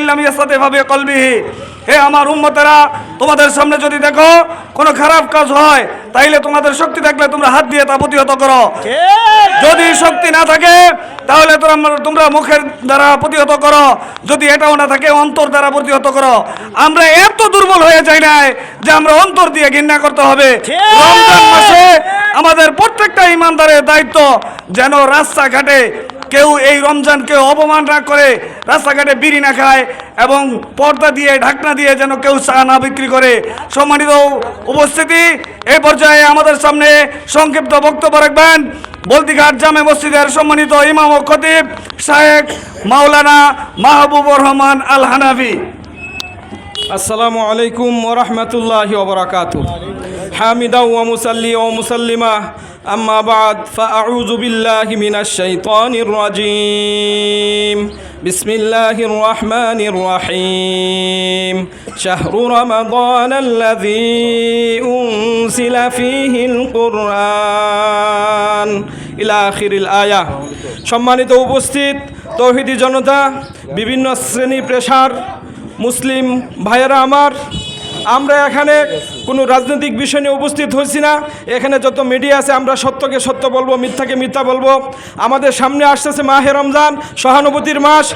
ইল্লাম ইয়াস্তাতি ভাবে কলবিহি। হে আমার উম্মতেরা তোমাদের সামনে যদি দেখো কোনো খারাপ কাজ হয় তাইলে তোমাদের শক্তি থাকলে তোমরা হাত দিয়ে তা প্রতিহত করো। যদি শক্তি না থাকে তাহলে তোমরা তোমরা মুখের দ্বারা প্রতিহত করো। যদি এটাও না থাকে অন্তর দ্বারা প্রতিহত করো। আমরা এত দুর্বল হয়ে যাই নাই যে আমরা অন্তর দিয়ে ঘৃণা করতে হবে। রমজান মাসে আমাদের প্রত্যেকটা ইমানদারের দায়িত্ব যেন রাস্তাঘাটে কেউ এই রমজানকে অপমান না করে রাস্তাঘাটে বিড়ি না খায় এবং পর্দা দিয়ে, ঢাকনা দিয়ে যেন কেউ চা না বিক্রি করে। সম্মানিত উপস্থিতি এ পর্যায়ে আমাদের সামনে সংক্ষিপ্ত বক্তব্য রাখবেন বলতিঘাট জামে মসজিদের সম্মানিত ইমাম ও খতিব শায়েক মাওলানা মাহবুবুর রহমান আল হানাফি আসসালামু আলাইকুম ওরহমতুল্লাহ ওবরাকাত হামিদা ওয়া মুসাল্লি ও মুসাল্লিমা আম্মা বাদ, ফাআউযু বিল্লাহি মিনাশ শাইতানির রাজিম। বিসমিল্লাহির রহমানির রহিম। শাহরু রমাদান আল্লাযী উনজিলা ফীহিল কুরআন। ইলা আখিরিল আয়া। সম্মানিত উপস্থিত, তৌহিদি জনতা, বিভিন্ন শ্রেণি পেশার, মুসলিম ভাইয়েরা আমার আমরা এখানে কোনো রাজনৈতিক বিষয় নিয়ে উপস্থিত হয়েছি না। এখানে যত মিডিয়া আছে, আমরা সত্যকে সত্য বলব, মিথ্যাকে মিথ্যা বলব। আমাদের সামনে আসতেছে মাহে রমজান, সহানুভূতির মাস,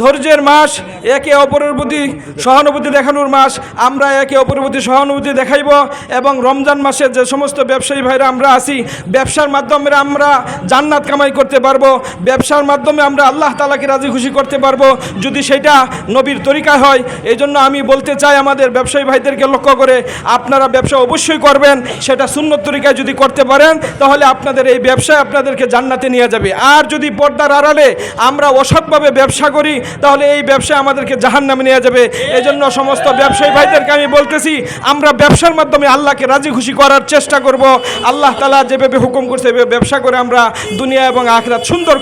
ধৈর্যের মাস, একে অপরের প্রতি সহানুভূতি দেখানোর মাস। আমরা একে অপরের প্রতি সহানুভূতি দেখাইব এবং রমজান মাসে যে সমস্ত ব্যবসায়ী ভাইরা আমরা আছি, ব্যবসার মাধ্যমে আমরা জান্নাত কামাই করতে পারব। ব্যবসার মাধ্যমে আমরা আল্লাহ তালাকে রাজি খুশি করতে পারব। যদি সেটা নবীর তরিকা হয় এই জন্য আমি বলতে চাই আমাদের ব্যবসায়ী ভাইদেরকে লক্ষ্য করে আপনারা ব্যবসা অবশ্যই করবেন, সেটা সুন্নত তরিকায় যদি করতে পারেন, তাহলে আপনাদের এই ব্যবসায় আপনাদেরকে জান্নাতে নিয়ে যাবে। আর যদি পর্দার আড়ালে আমরা অসৎভাবে ব্যবসা করি, তাহলে এই ব্যবসা আমাদেরকে জাহান নামে নিয়ে যাবে। এই জন্য সমস্ত ব্যবসায়ী ভাইদেরকে আমি বলতেছি, আমরা ব্যবসার মাধ্যমে আল্লাহকে রাজি খুশি করার চেষ্টা করব। আল্লাহ তালা যেভাবে হুকুম করছে এভাবে ব্যবসা করে আমরা দুনিয়া এবং আখরাত সুন্দর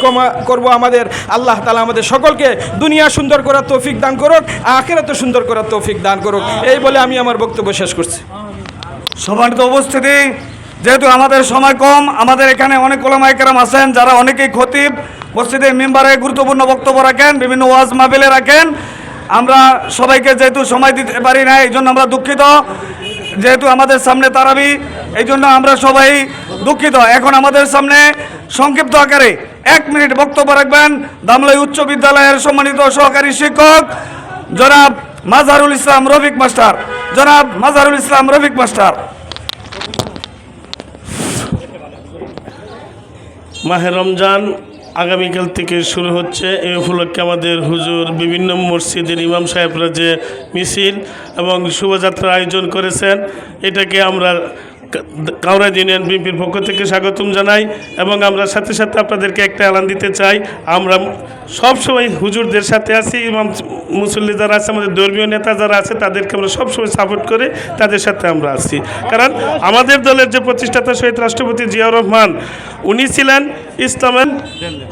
করব আমাদের। আল্লাহ তালা আমাদের সকলকে দুনিয়া সুন্দর করার তৌফিক দান করুক আখেরাত সুন্দর করার তৌফিক দান করুক। এই বলে আমি আমার বক্তব্য শেষ করছি। সম্মানিত উপস্থিতি, যেহেতু আমাদের সময় কম, আমাদের এখানে অনেক ওলামাইকেরাম আছেন, যারা অনেকেই খতিব, মসজিদের মেম্বারে গুরুত্বপূর্ণ বক্তব্য রাখেন, বিভিন্ন ওয়াজ মাহবিলে রাখেন। আমরা সবাইকে যেহেতু সময় দিতে পারি না, এই জন্য আমরা দুঃখিত। যেহেতু আমাদের সামনে তারাবি, এই জন্য আমরা সবাই দুঃখিত। এখন আমাদের সামনে সংক্ষিপ্ত আকারে এক মিনিট বক্তব্য রাখবেন দামলাই উচ্চ বিদ্যালয়ের সম্মানিত সহকারী শিক্ষক জনাব মাজারুল ইসলাম রফিক মাস্টার। জনাব মাজারুল ইসলাম রফিক মাস্টার। মাহে রমজান আগামীকাল থেকে শুরু হচ্ছে। এই উপলক্ষে আমাদের হুজুর বিভিন্ন মসজিদের ইমাম সাহেবরা যে মিছিল এবং শোভাযাত্রার আয়োজন করেছেন, এটাকে আমরা কাউরাজ ইউনিয়ন বিএনপির পক্ষ থেকে স্বাগতম জানাই এবং আমরা সাথে সাথে আপনাদেরকে একটা এলান দিতে চাই। আমরা সবসময় হুজুরদের সাথে আছি ইমাম মুসল্লি যারা আছে আমাদের ধর্মীয় নেতা যারা আছে তাদেরকে আমরা সবসময় সাপোর্ট করে তাদের সাথে আমরা আছি। কারণ আমাদের দলের যে প্রতিষ্ঠাতা শহীদ রাষ্ট্রপতি জিয়াউর রহমান উনি ছিলেন ইসলামের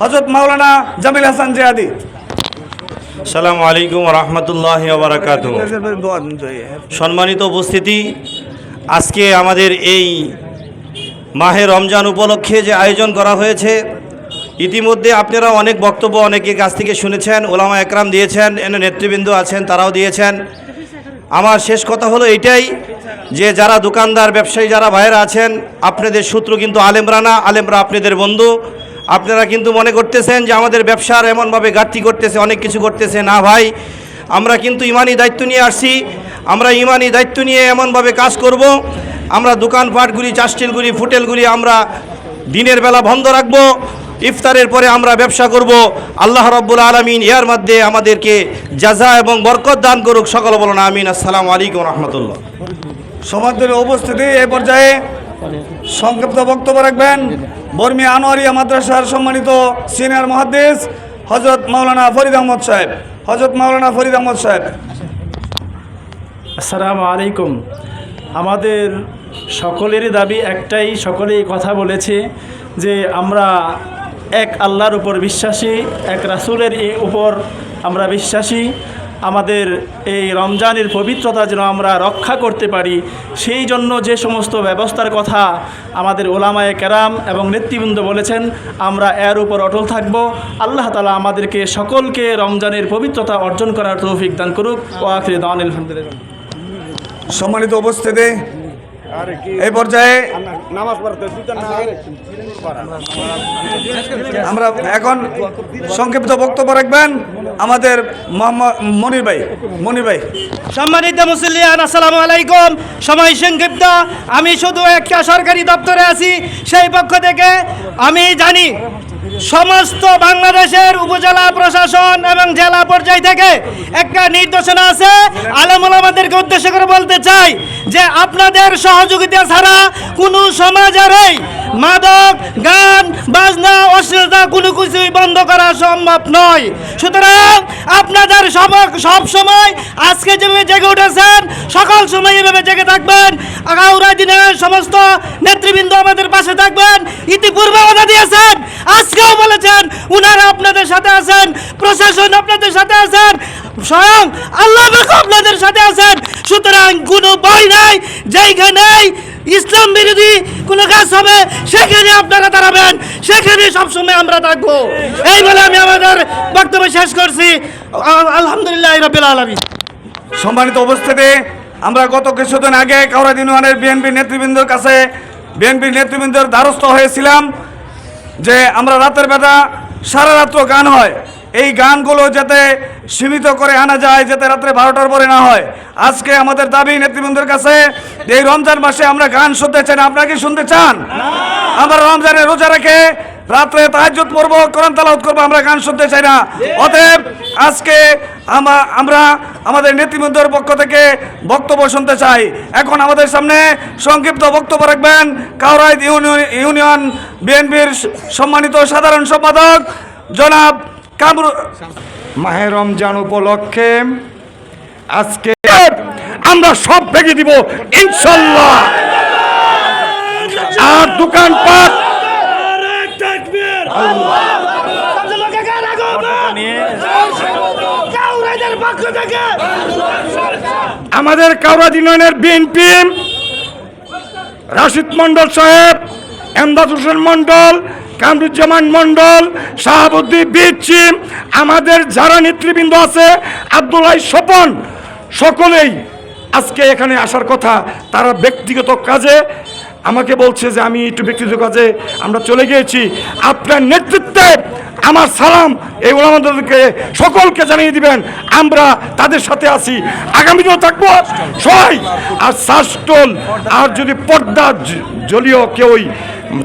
হজরত মাওলানা জামিল হাসান জিয়াদি। সালামু আলাইকুম রহমতুল্লাহ সম্মানিত উপস্থিতি আজকে আমাদের এই মাহে রমজান উপলক্ষে যে আয়োজন করা হয়েছে, ইতিমধ্যে আপনারা অনেক বক্তব্য অনেকের কাছ থেকে শুনেছেন, ওলামা একরাম দিয়েছেন, এনে নেতৃবৃন্দ আছেন, তারাও দিয়েছেন। আমার শেষ কথা হলো এটাই যে যারা দোকানদার, ব্যবসায়ী যারা ভাইয়েরা আছেন, আপনাদের সূত্র কিন্তু আলেমরা না, আলেমরা আপনাদের বন্ধু। আপনারা কিন্তু মনে করতেছেন যে আমাদের ব্যবসার এমনভাবে ঘাটতি করতেছে, অনেক কিছু করতেছে। না ভাই আমরা কিন্তু ইমানি দায়িত্ব নিয়ে আসছি, আমরা ইমানি দায়িত্ব নিয়ে এমনভাবে কাজ করব, আমরা দোকানপাটগুলি চাস্টিলগুলি ফুটেলগুলি আমরা দিনের বেলা বন্ধ রাখব, ইফতারের পরে আমরা ব্যবসা করব। আল্লাহ রব্বুল আলমিন এর মধ্যে আমাদেরকে জাজা এবং বরকত দান করুক, সকল বলুন আমিন। আসসালামু আলাইকুম রহমতুল্লাহ। সমাজের উপস্থিতি এই পর্যায়ে সংক্ষিপ্ত বক্তব্য রাখবেন। বর্মী আনোয়ারিয়া মাদ্রাসার সম্মানিত সিনিয়র মহাদ্দেশ হজরত মাওলানা ফরিদ আহমদ সাহেব। হজরত মাওলানা ফরিদ আহমদ সাহেব। আসসালামু আলাইকুম। আমাদের সকলেরই দাবি একটাই, সকলেই কথা বলেছে যে আমরা এক আল্লাহর উপর বিশ্বাসী, এক রাসুলের উপর আমরা বিশ্বাসী। আমাদের এই রমজানের পবিত্রতা যেন আমরা রক্ষা করতে পারি, সেই জন্য যে সমস্ত ব্যবস্থার কথা আমাদের ওলামায়ে কেরাম এবং নেতৃবৃন্দ বলেছেন, আমরা এর উপর অটল থাকব। আল্লাহ তালা আমাদেরকে সকলকে রমজানের পবিত্রতা অর্জন করার তৌফিক দান করুক। ও আখির দান সম্মানিত উপস্থিতি এই পর্যায়ে আমরা এখন সংক্ষিপ্ত বক্তব্য রাখবেন আমাদের মনির ভাই মনির ভাই। সম্মানিত মুসলিয়ান আসসালামু আলাইকুম। সময় সংক্ষিপ্ত। আমি শুধু একটা সরকারি দপ্তরে আছি সেই পক্ষ থেকে আমি জানি সমস্ত বাংলাদেশের উপজেলা প্রশাসন এবং জেলা পর্যায় থেকে একটা নির্দেশনা আছে। আলমুল আমাদেরকে উদ্দেশ্য করে বলতে চাই যে আপনাদের সহযোগিতা ছাড়া কোনো সমাজেরই মাদক, গান, বাজনা, অশ্লীলতা কোনো কিছুই বন্ধ করা সম্ভব নয়। সুতরাং আপনাদের সব সব সময় আজকে যেভাবে জেগে উঠেছেন, সকাল সময় এভাবে জেগে থাকবেন। আগাউরা দিনের সমস্ত নেতৃবৃন্দ আমাদের পাশে থাকবেন। ইতিপূর্বে কথা দিয়েছেন, আজকেও বলেছেন, উনারা আপনাদের সাথে আছেন, প্রশাসন আপনাদের সাথে আছেন, স্বয়ং আল্লাহ আপনাদের সাথে আছেন। সুতরাং কোনো ভয় নাই যেইখানেই ইসলাম বিরোধী কোনো কাজ হবে, সেখানে আপনারা দাঁড়াবেন, সেখানে সবসময় আমরা থাকব। এই বলে আমি আমাদের বক্তব্য শেষ করছি। আলহামদুলিল্লাহ রবিল আলমী সম্মানিত উপস্থিতি, আমরা গত কিছুদিন আগে কাউরাদ ইউনিয়নের বিএনপি নেতৃবৃন্দর কাছে বিএনপির নেতৃবৃন্দর দ্বারস্থ হয়েছিলাম যে আমরা রাতের বেলা সারা রাত্র গান হয়। এই গানগুলো যাতে সীমিত করে আনা যায় যাতে রাত্রে বারোটার পরে না হয়। আজকে আমাদের দাবি নেতৃবৃন্দের কাছে এই রমজান মাসে আমরা গান শুনতে চাই আপনারা কি শুনতে চান? আমরা রমজানে রোজা রেখে রাত্রে তাহাজ্জুদ পড়ব কোরআন তালাউত করব আমরা গান শুনতে চাই না। অতএব আজকে আমরা আমাদের নেতৃবৃন্দের পক্ষ থেকে বক্তব্য শুনতে চাই। এখন আমাদের সামনে সংক্ষিপ্ত বক্তব্য রাখবেন কাউরাইদ ইউনিয়ন ইউনিয়ন বিএনপির সম্মানিত সাধারণ সম্পাদক জনাব কামরু মাহে রমজান উপলক্ষে আজকে আমরা সব ভেঙে দিব, ইনশাল্লাহ। আর দোকানপাট আমাদের কাউরাদ ইউনিয়নের বিএনপি রাশিদ মন্ডল সাহেব, এমদাদ হোসেন মন্ডল কামরুজ্জামান মন্ডল শাহাবুদ্দিন বিচিম আমাদের যারা নেতৃবৃন্দ আছে, আব্দুল্লাহ স্বপন, সকলেই আজকে এখানে আসার কথা। তারা ব্যক্তিগত কাজে আমাকে বলছে যে, আমি একটু ব্যক্তিগত কাজে আমরা চলে গিয়েছি। আপনার নেতৃত্বে আমার সালাম এই ওলামাদেরকে সকলকে জানিয়ে দিবেন, আমরা তাদের সাথে আছি। আগামীতেও থাকব। সবাই, আর শাসটোল আর যদি পর্দা জলীয় কেউই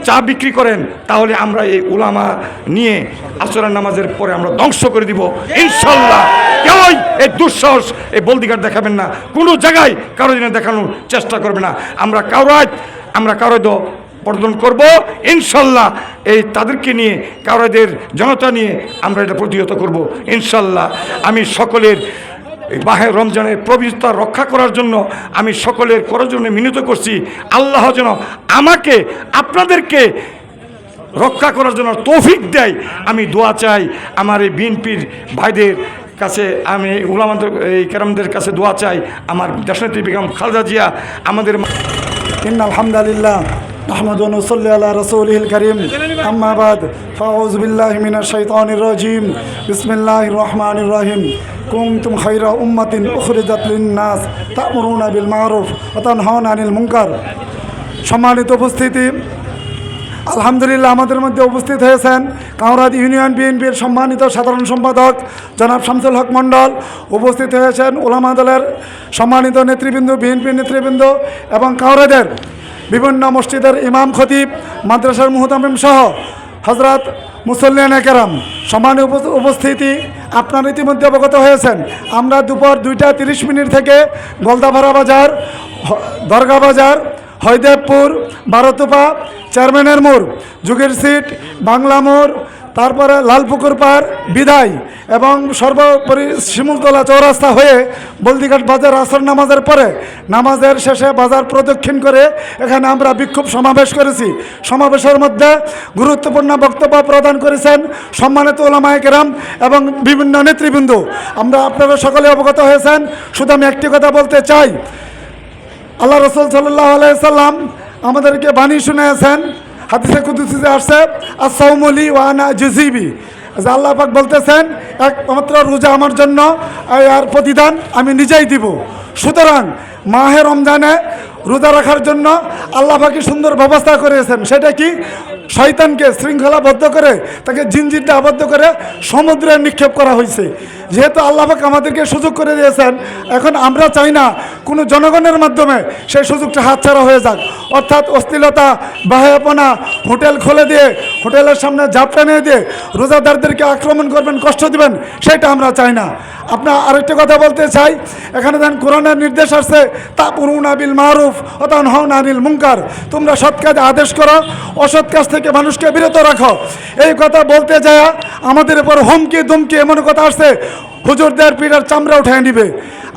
চা বিক্রি করেন, তাহলে আমরা এই উলামা নিয়ে আসরের নামাজের পরে আমরা ধ্বংস করে দিব। ইনশাল্লাহ। কেউই এই দুঃসাহস, এই বলদিঘাট দেখাবেন না। কোনো জায়গায় কারও দিনে দেখানোর চেষ্টা করবে না। আমরা কারোয় আমরা কারও প্রদান করব, ইনশাল্লাহ। এই তাদেরকে নিয়ে কাউরাদের জনতা নিয়ে আমরা এটা প্রতিহত করব, ইনশাল্লাহ। আমি সকলের এই রমজানের প্রবৃত্তা রক্ষা করার জন্য, আমি সকলের করার জন্য মিনিত করছি। আল্লাহ যেন আমাকে, আপনাদেরকে রক্ষা করার জন্য তৌফিক দেয়। আমি দোয়া চাই আমার এই বিএনপির ভাইদের কাছে, আমি উলামাদের, এই কেরামদের কাছে দোয়া চাই। আমার দেশনেত্রী বেগম খালদা জিয়া, আমাদের আলহামদুলিল্লাহ نحمد ونصلي على رسوله الكريم أما بعد فأعوذ بالله من الشيطان الرجيم بسم الله الرحمن الرحيم كنتم خير أمة أخرجت للناس تأمرون بالمعروف وتنهون عن المنكر সম্মানিত উপস্থিতি আলহামদুলিল্লাহ আমাদের মধ্যে উপস্থিত হয়েছেন কাউরাদ ইউনিয়ন বিএনপির সম্মানিত সাধারণ সম্পাদক জনাব শামসুল হক মণ্ডল উপস্থিত হয়েছেন ওলামা দলের সম্মানিত নেতৃবৃন্দ বিএনপির নেতৃবৃন্দ এবং কাউরাদের বিভিন্ন মসজিদের ইমাম, খতিব, মাদ্রাসার মুহতামিম সহ হজরত মুসল্লিয়ান কেরাম সমান উপ- উপস্থিতি আপনার ইতিমধ্যে অবগত হয়েছেন। আমরা দুপুর দুইটা তিরিশ মিনিট থেকে গলদাভাড়া বাজার দরগা বাজার, হয়দেবপুর, বারতুপা, চেয়ারম্যানের মোড়, যুগের সিট, বাংলা মোড় তারপরে লালপুকুর পার বিদায় এবং সর্বোপরি শিমুলতলা চৌরাস্তা হয়ে বলদিঘাট বাজার আসর নামাজের পরে নামাজের শেষে বাজার প্রদক্ষিণ করে এখানে আমরা বিক্ষোভ সমাবেশ করেছি। সমাবেশের মধ্যে গুরুত্বপূর্ণ বক্তব্য প্রদান করেছেন সম্মানিত ওলামায় কেরাম এবং বিভিন্ন নেতৃবৃন্দ। আমরা আপনারা সকলে অবগত হয়েছেন। শুধু আমি একটি কথা বলতে চাই। আল্লাহ রসুল সাল্লাহ আলাইসাল্লাম আমাদেরকে বাণী শুনেছেন হাদিসে কুদুসিতে আসছে আসৌমলি ওয়ানা জুজিবি আল্লাহ পাক বলতেছেন, একমাত্র রোজা আমার জন্য, আর প্রতিদান আমি নিজেই দিব। সুতরাং মাহে রমজানে রোজা রাখার জন্য আল্লাহ পাকি সুন্দর ব্যবস্থা করেছেন? সেটা কি? শয়তানকে শৃঙ্খলাবদ্ধ করে, তাকে জিনজিরটা আবদ্ধ করে সমুদ্রে নিক্ষেপ করা হয়েছে। যেহেতু আল্লাহাক আমাদেরকে সুযোগ করে দিয়েছেন, এখন আমরা চাই না কোনো জনগণের মাধ্যমে সেই সুযোগটা হাতছাড়া হয়ে যাক। অর্থাৎ অশ্লীলতা, বাহায়াপনা, হোটেল খুলে দিয়ে, হোটেলের সামনে ঝাপটা নিয়ে দিয়ে রোজাদারদেরকে আক্রমণ করবেন, কষ্ট দিবেন, সেটা আমরা চাই না। আপনার আরেকটা কথা বলতে চাই, এখানে দেন কোরআনের নির্দেশ আসছে তা পুরুন আবিল মারুফ অতান হন আনিল মুঙ্কার তোমরা সৎ কাজে আদেশ করো, অসৎ কাজ থেকে মানুষকে বিরত রাখো। এই কথা বলতে যায় আমাদের উপর হমকে দমকে এমন কথা আসছে। হুজুরদের পিঠার চামড়া উঠায় নিবে।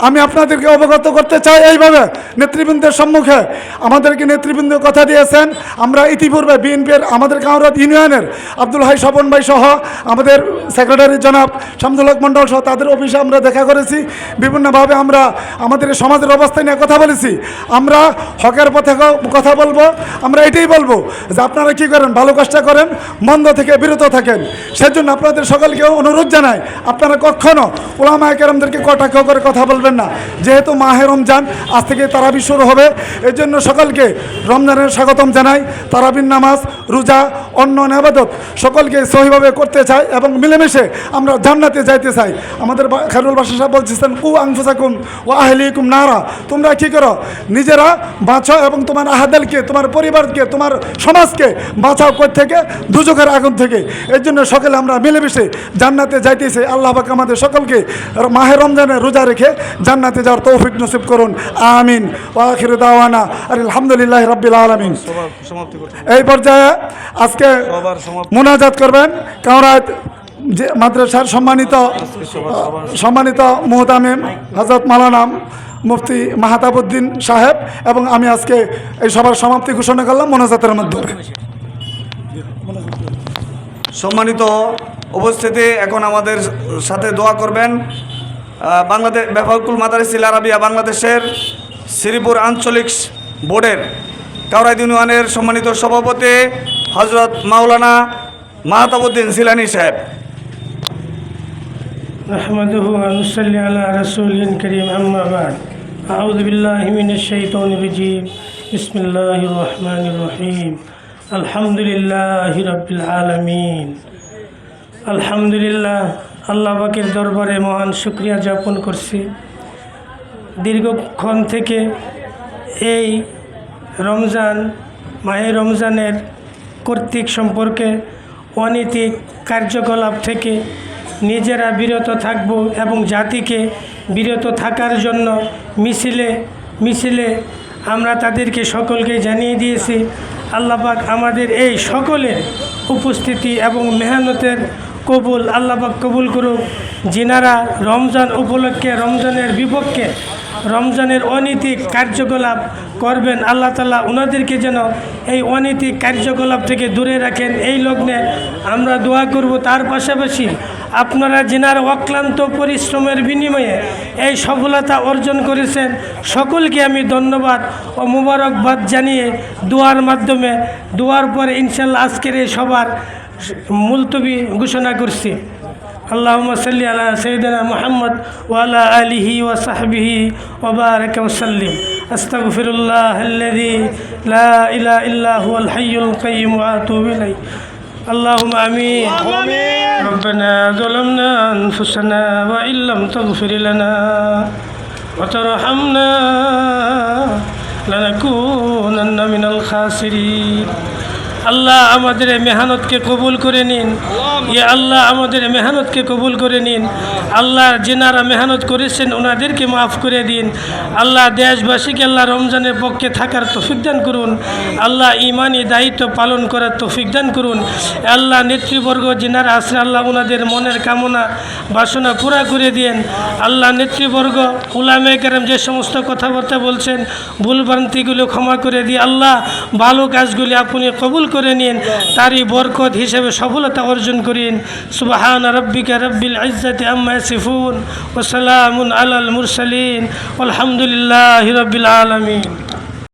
আমি আপনাদেরকে অবগত করতে চাই এইভাবে নেতৃবৃন্দের সম্মুখে। আমাদেরকে নেতৃবৃন্দ কথা দিয়েছেন। আমরা ইতিপূর্বে বিএনপির, আমাদের কাউরাত ইউনিয়নের আব্দুল হাই স্বপন ভাই সহ আমাদের সেক্রেটারি জনাব শামদুল হক মণ্ডল সহ তাদের অফিসে আমরা দেখা করেছি। বিভিন্নভাবে আমরা আমাদের সমাজের অবস্থা নিয়ে কথা বলেছি। আমরা হকের পথে কথা বলব। আমরা এটাই বলব যে আপনারা কি করেন? ভালো কাজটা করেন, মন্দ থেকে বিরত থাকেন। সেজন্য আপনাদের সকলকে অনুরোধ জানাই, আপনারা কখনো ওলামা কেরামদেরকে কটাক্ষ করে কথা বলবেন না। যেহেতু মাহে রমজান, আজ থেকে তারাবি শুরু হবে। এই জন্য সকলকে রমজানের স্বাগতম জানাই। তারাবির নামাজ, রোজা অন্য নেবাদত সকলকে সহিভাবে করতে চাই এবং মিলেমিশে আমরা জান্নাতে যাইতে চাই। আমাদের খায়রুল বাসা সাহেব বলছেন কু আংফুসাকুম ও আহলিকুম নারা। তোমরা কি করো? নিজেরা বাঁচো এবং তোমার আহাদালকে, তোমার পরিবারকে, তোমার সমাজকে বাঁচাও কই থেকে দুচোখের আগুন থেকে। এর জন্য সকলে আমরা মিলেমিশে জান্নাতে যাইতেছি। আল্লাহ আমাদের সকলকে মাহে রমজানে রোজা রেখে জান্নাতে যাওয়ার তৌফিক নসিব করুন। আমিন। ওয়াখির দাওয়ানা আর আলহামদুলিল্লাহ রাব্বিল আলামিন। এই পর্যায়ে আজকে মোনাজাত করবেন কামরাত যে মাদ্রাসার সম্মানিত সম্মানিত মোহতামিম হজরত মালানাম মুফতি মাহাতাবুদ্দিন সাহেব এবং আমি আজকে এই সবার সমাপ্তি ঘোষণা করলাম মোনাজাতের মাধ্যমে সম্মানিত উপস্থিতি এখন আমাদের সাথে দোয়া করবেন। বাংলাদেশ বেফাকুল মাদারিসিল আরাবিয়া বাংলাদেশের শ্রীপুর আঞ্চলিক বোর্ডের কাউরাইদ ইউনিয়নের সম্মানিত সভাপতি হজরত মাওলানা মাহতাবুদ্দিন সিলানি সাহেব نحمده ونصلي على رسول كريم أما بعد أعوذ بالله من الشيطان الرجيم بسم الله الرحمن الرحيم الحمد لله رب العالمين আলহামদুলিল্লাহ আল্লাহ পাকের দরবারে মহান শুক্রিয়া যাপন করছি। দীর্ঘক্ষণ থেকে এই রমজান, মাহে রমজানের কর্তৃক সম্পর্কে অনৈতিক কার্যকলাপ থেকে নিজেরা বিরত থাকব এবং জাতিকে বিরত থাকার জন্য মিছিলে মিছিলে আমরা তাদেরকে সকলকে জানিয়ে দিয়েছি আল্লাপাক আমাদের এই সকলের উপস্থিতি এবং মেহনতের কবুল আল্লাপাক কবুল করুক। যিনারা রমজান উপলক্ষে, রমজানের বিপক্ষে, রমজানের অনৈতিক কার্যকলাপ করবেন, আল্লাহ তালা ওনাদেরকে যেন এই অনৈতিক কার্যকলাপ থেকে দূরে রাখেন। এই লগ্নে আমরা দোয়া করব। তার পাশাপাশি আপনারা যেনার অক্লান্ত পরিশ্রমের বিনিময়ে এই সফলতা অর্জন করেছেন, সকলকে আমি ধন্যবাদ ও মুবারকবাদ জানিয়ে দোয়ার মাধ্যমে, দোয়ার পরে ইনশাল্লাহ আজকের এই সবার মুলতবি ঘোষণা করছি اللهم صل على سيدنا محمد وعلى آله وصحبه وبارك وسلم أستغفر الله الذي لا إله إلا هو الحي القيوم وأتوب إليه اللهم آمين ربنا ظلمنا أنفسنا وإن لم تغفر لنا وترحمنا لنكونن من الخاسرين আল্লাহ আমাদের মেহনতকে কবুল করে নিন। ইয়া আল্লাহ আমাদের মেহনতকে কবুল করে নিন। আল্লাহ যেনারা মেহনত করেছেন, ওনাদেরকে মাফ করে দিন। আল্লাহ দেশবাসীকে আল্লাহ রমজানের পক্ষে থাকার তৌফিক দান করুন। আল্লাহ ইমানি দায়িত্ব পালন করার তৌফিক দান করুন। আল্লাহ নেতৃবর্গ যেনারা আছে, আল্লাহ ওনাদের মনের কামনা, বাসনা পুরা করে দিন আল্লাহ নেতৃবর্গ উলামে কেরাম যে সমস্ত কথাবার্তা বলছেন, ভুলভ্রান্তিগুলো ক্ষমা করে দিয়ে আল্লাহ ভালো কাজগুলি আপনি কবুল করে নিন, তারই বরকত হিসেবে সফলতা অর্জন করিন সুবাহান রব্বিকা রব্বিল ইজ্জাতি আম্মা সিফুন ওসালামুন আলাল মুরসালিন। আলহামদুলিল্লাহ রবিল আলমিন।